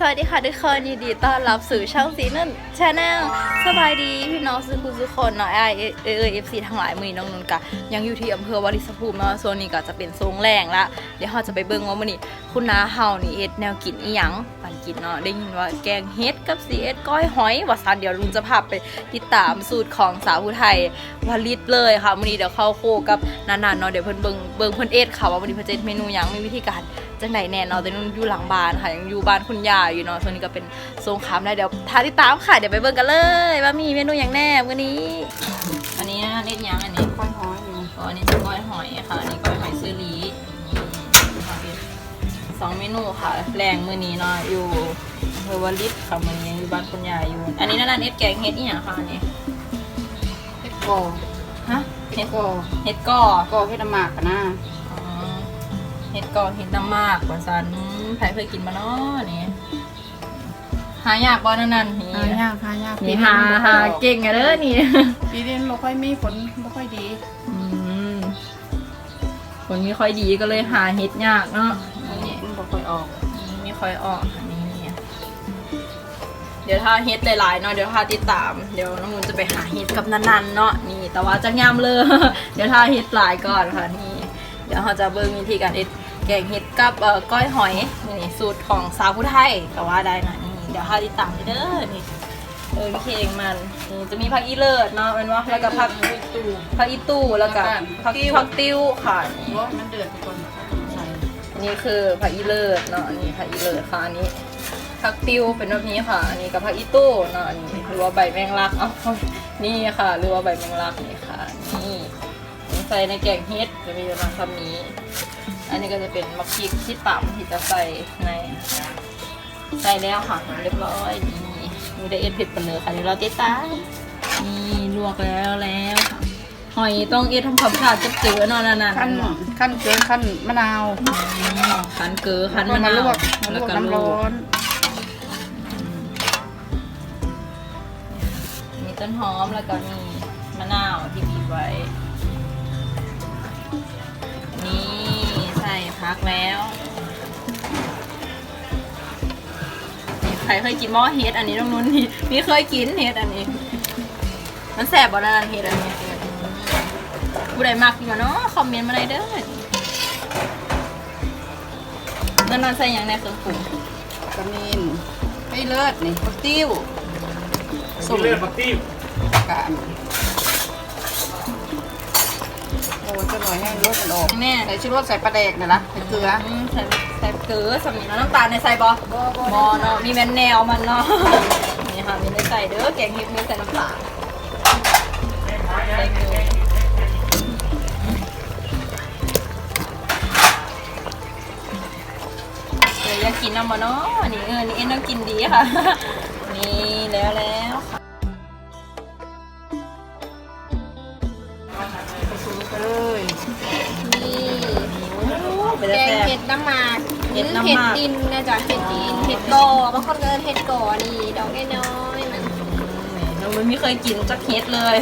สวัสดีค่ะทุกคนยินดีต้อนรับสู่ช่องสีนุ่นชาแนลสบายดี พี่น้องสุขุทุกคนเนาะไอเอเอเอฟซีทั้งหลายมือน้องนุ่นกะยังอยู่ที่อำเภอวาริสภูมิเนาะโซนนี้ก็จะเป็นโซงแรงละเดี๋ยวเราจะไปเบิ่งว่ามื้อนี้คุณน้าเฮานี่เอ็ดแนวกินอีหยังปันกินเนาะได้ยินว่าแกงเฮ็ดกับซีเอ็ดก้อยหอยว่าซันเดี๋ยวลุงจะพาไปติดตามสูตรของสาวผู้ไทยวาลิตเลยค่ะมื้อนี้เดี๋ยวเข้าโคกับนานๆเนาะเดี๋ยวเพิ่นเบิ่งเบิ่งเพิ่นเอ็ดค่ะว่ามื้อนี้เพิ่นจะเอ็ดเมนูหยังมีวิธีการจังไหนแน่เนอนแต่นุ่นอยู่หลังบ้านค่ะยังอยู่บ้านคุณยายอยู่เนาะส่วนนี้ก็เป็นทรงคามได้เดี๋ยวทาติดตามค่ะเดี๋ยวไปเบิ่งกันเลยว่ามีเมนูอย่างแน่วันนี้ อันนี้นะเน็ดยังอันนี้ก้อยห้อยอยู่อ๋ออันนี้จะก้อยหอยค่ะอันนี้ก้อยหอยซื้อลีสองเมนูค่ะ แรงมือนี้เนาะอยู่เฮอร์วาลิสค่ะมือนี้อยู่บ้านคุณยายอยู่ อันนี้นั่นนะเน็ดแกงเฮ็ดอีหยังค่ะอันนี้เฮ็ดกอฮะเฮ็ดกอเฮ็ดก่อกอเฮ็ดน้ำหมากกันนะอ๋อเห็ดกอนเห็ดน้ำมากกว่าซันใครเคยกินมาเนาะนี่หายากบ่นั่นนั่นนี่หายากหายากนี่หาหาเก่งอะเด้อนี่ปีนี้บ่ค่อยมีฝนบ่ค่อยดีอืมคนไม่ค่อยดีก็เลยหาเห็ดยากเนาะนี่มันบ่ค่อยออกไม่ค่อยออกอันนี้เดี๋ยวถ้าเฮ็ดหลายๆเนาะเดี๋ยวถ้าติดตาม เดี๋ยวน้องมุนจะไปหาเฮ็ดกับนันๆเนาะนี่ แต่ว่าจะย่ำเลย เดี๋ยวถ้าเฮ็ดหลายก่อนค่ะนี่ เดี๋ยวเราจะเบิ่งวิธีการเฮ็ด แกงเฮ็ดกับเอ่อก้อยหอยนี่สูตรของสาวผู้ไทยก็ว่าได้นะนี่เดี๋ยวถ้าติดตามเด้อนี่เออวิธีเองมันนี่จะมีผักอีเลิศเนาะเป็นว่าแล้วก็ผักตู้ผักอีตู้แล้วก็ผักผักติ้วค่ะนี่เพราะมันเดือดทุกคนใส่อันนี้คือผักอีเลิศเนาะอันนี้ผักอีเลิศค่ะอันนี้ผักติ้วเป็นแบบนี้ค่ะ อันนี้กับผักอีตู้เนาะอันนี้หรือว่าใบแมงลักเอ้านี่ค่ะ หรือว่าใบแมงลักนี่ค่ะ นี่ใส่ในแกงเฮ็ดจะมีประมาณคำนี้ อันนี้ก็จะเป็นมะพริกที่ต่ำที่จะใส่ในใส่แล้วค่ะเรียบร้อยนี่มีไดเอ็ดเผ็ดปนเลยค่ะเดี๋ยวเราติดตามนี่ลวกแล้วแล้วค่ะหอยต้องเอ็ดทำความสะอาดจะเจือเนาะนานๆขั้นขั้นเกลือขั้นมะนาวคั้นเกลือคั้นแล้วมะก็มานาลววกมาลวกน้ำร้อนมีต้นหอมแล้วก็มีมะนาวที่บีบไว้ พักแล้วนี่ใครเคยกินหม้อเฮ็ดอันนี้ตรงนู้นนี่นี่เคยกินเฮ็ดอันนี้ มันแสบบ่นานเฮ็ดอันนี้ผู้ใดมักอยู่เนาะคอมเมนต์มาได้เด้อนั่นนอนใส่หยังในเครื่องปรุงกระมินให้เลิศนี่ผักติ้วส้มเลือดปักติ้วกัน โอ้จะหน่อยให้รสมันออกแม่ใส่ชูรสใส่ปลาแดกน่ะนะใส่เกลือมใส่ใส่เกลือสำนีแล้วน้ำตาลในใส่บอบ่บ่บอเนาะมีแมนแนวมันเนาะนี่ค่ะมีในใส่เด้อแกงเห็ดมีใส่น้ำตาลใส่เกลือเดี๋ยวอยากกินน้ำมาเนาะอันนี้เออนี่เอ็นต้องกินดีค่ะ นี่แล้วแล้วค่ะ เลยนี่โอ้เป็นแกแซ่งบเห็ดน้ำหมากเห็ดหรือน้ำหเห็ดมากดินนะจ๊ะเห็ดดินเห็ดก่อบางคนก็เรียกเห็ดก่อนี่ดอกน้อยๆมันเราไม่เคยกินจักเฮ็ดเลย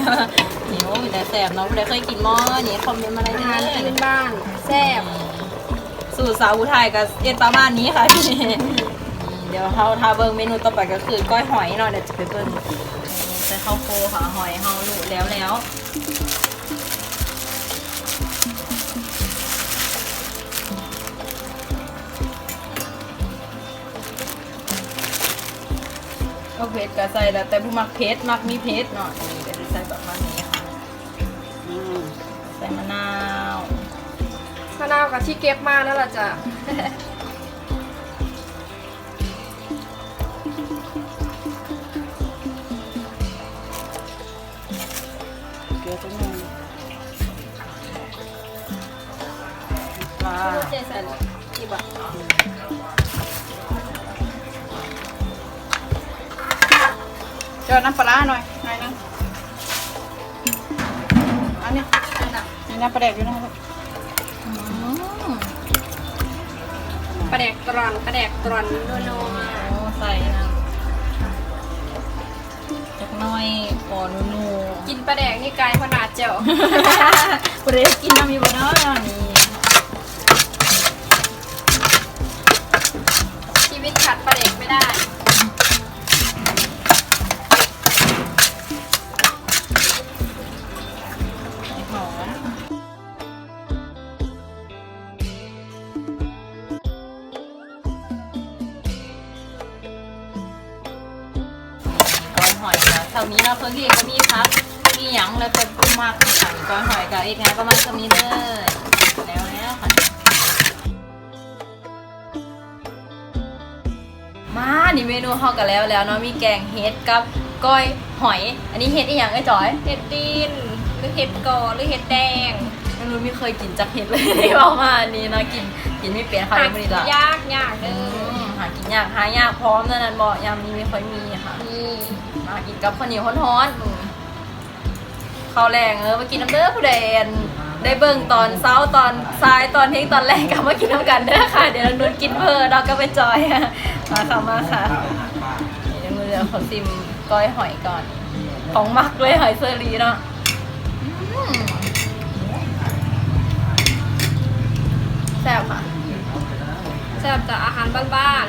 นี่โอ้ยแต่แสบเนาะไม่ได้เคยกินหม้อนี่คอมเมนต์มาได้อาเลหารยพื้นบ้านแซ่บสูตรสาวอุทัยกับเอ็นประมาณนี้ค่ะพี่เดี๋ยวเขาทาเบิงเมนูต่อไปก็คือก้อยหอยเนาะเดี๋ยวจะไปเบิ้งใส่ข้าวโพดค่ะหอยเฮาลูแล้วแล้ว ก็เผ็ดก็ใส่แล้วแต่ผู้มักเผ็ดมักมีเผ็ดเนาะนี่เดี๋ยวจะใส่แบบมานี้ค่ะอืมใส่มะนาวมะนาวกับที่เก็บมานั่นแหละจ้ะเกลือจังหน่อยปลาเจสันกี่บาท เจอน้ำปลาร้าหน่อยหน่อยนึงอันนี้นี่น้ำปลาแดกอยู่นะครับอืมปลาแดกตรอนปลาแดกตรอนนัวโอ้ใส่นะจักหน้อยปอนูนูๆกินปลาแดกนี่ไกลขนาดเจ้าประเดี๋ยวกินน้ำมีบ่เนาะนี่ชีวิตขาดปลาแดกไม่ได้ เท่านี้เนาะเพิ่งที่ก็มีพักมีหยังแล้วก็มากค่ะก้อยหอยกับเอกงานประมาณเท่านี้เด้อแล้วแล้วค่ะมานี่เมนูเฮากันแล้วแล้วเนาะมีแกงเห็ดกับก้อยหอย อันนี้เห็ดอีหยังไอ้จอยเห็ดดินหรือเห็ดก่อหรือเห็ดแดงไม่รู้ไม่เคยกินจักเห็ดเลยที่เอามาอันนี้เนาะกินกินไม่เป็นค่ะหายังไม่กิได้นละยากยากเด้อือมหากินยากหายากพร้อมนั่นนั่นบอกยามนี้ไม่ค่อยมีค่ะนี่ มากินกับข้าวเหนียวฮ้อนๆข้าวแรงเออมากินน้ำเด้อผู้ใดเอันได้เบิ่งตอนเช้าตอนซ้ายตอนเที่ยงตอนแรกก็มากินน้ำกันเด้อค่ะ เดี๋ยวเรานุนกินเพิ่มเราก็ไปจอยมาค่ะมาค่ะเดี๋ยวมือเดี๋ยวขอซิมก้อยหอยก่อน ของมักเลยหอยเซอรีเนาะแซ่บค่ะแซ่บจากอาหารบ้าน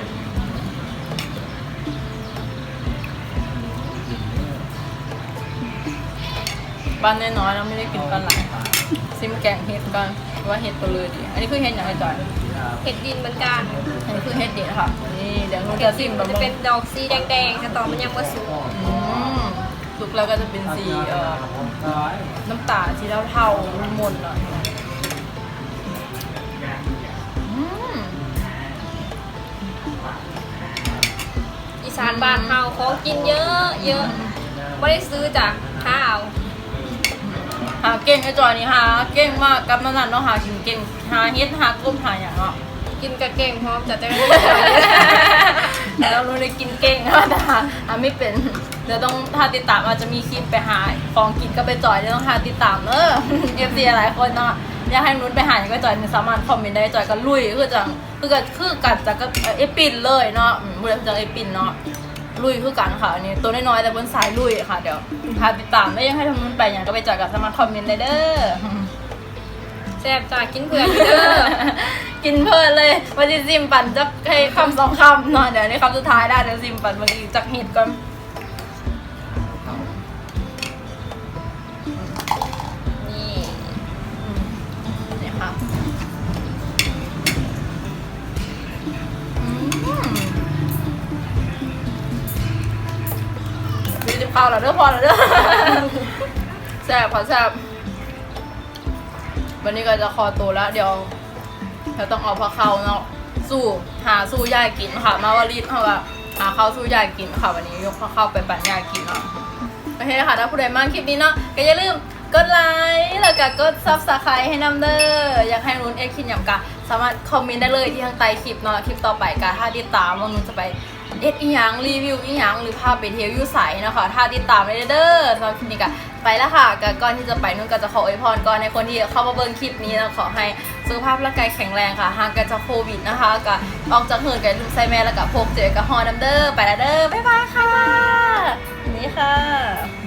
บ้านน้อยๆเราไม่ได้กินกันหลายซิมแกงเห็ดกันว่าเห็ดตัวเลยดี อันนี้คือเห็ดอย่างไรจอยๆเห็ดดินเหมือนกันอันนี้คือเห็ดเด็ดค่ะ นี่เดี๋ยวหนูจะซิมแบบจะเป็นดอกสีแดงๆแต่ตอนมันยังไม่สุกอืมสุกแล้วก็จะเป็นสีเอ่อน้ำตาลสีเทาๆมนๆหน่อยอืมอีสานบ้านเฮาของกินเยอะเยอะไม่ได้ซื้อจากข้าว หาเก่งไอ้จอยนี่หาเก่งมากกับนั่นนะเนาะหากินเก่งหาเฮ็ดหากบหาอย่างเนาะกินกับเก่งพร้อมจะจะแต่เรารู้ได้กินเก่งนะแต่หาอะไม่เป็นเดี๋ยวต้องถ้าติดตามอาจจะมีคลิปไปหาของกินก็ไปจอยเดี๋ยวต้องหาติดตามเออเอฟซีหลายคนเนาะอยากให้นุ้นไปหาอย่างก็จอยสามารถคอมเมนต์ได้จอยก็ลุยคือจังคือกันคือกันจากก็เอฟปินเลยเนาะอืมบุรีจากเอฟปินเนาะ ลุยคือกันค่ะอันนี้ตัวน้อยๆแต่บนสายลุยค่ะ เดี๋ยวหาติดตามแล้วยังให้ทำนุ้นไปอย่างก็ไปจอยกับสามารถคอมเมนต์ได้เด้อแซ่บจากกินเผื่อพี่เด้อกินเพลินเลยวันนี้ซิมปั่นจะให้คำสองคำเนาะเดี๋ยวในคำสุดท้ายได้เดี๋ยวซิมปั่นบางทีจากเห็ดก่อนนี่ มีจิบข้าวแล้วเด้อพอแล้วเด้อแซ่บขอแซ่บวันนี้ก็จะคอตัวแล้วเดี๋ยวเราต้องเอาพระเขาเนาะสู้หาสู้ยายกินค่ะ มาวารีดเขาอะหาข้าวสู้ยายกินค่ะ วันนี้ยกพระเข้าไปปั่นยายกินเนาะโอเคค่ะถ้าผู้ใดมากคลิปนี้เนาะก็อย่าลืมกดไลค์แล้วก็กดซับสไครต์ให้นำเด้ออยากให้นุ้นเอ็กซ์คิดอย่างกะสามารถคอมเมนต์ได้เลยที่ทางใต้คลิปเนาะคลิปต่อไปกะถ้าติดตามว่านุ้นจะไป เอ็ดอีหยังรีวิวอีหยังหรือพาไปเที่ยวยูใสนะคะถ้าติดตามเลยเด้อสำหรับคลิปนี้กะไปแล้วค่ะก,ก่อนที่จะไปนุ่นก็จะขออวยพรก่อนในคนที่เข้ามาเบิ่งคลิปนี้นะขอให้สุขภาพร่างกายแข็งแรงค่ะห่างกันจากโควิดนะคะก็ออกจากเหินกันลูกไซแม่แล้วก็พกเจอกับฮอน้ำเด้อไปแล้วเด้อบ๊ายบายค่ะนี่ค่ะ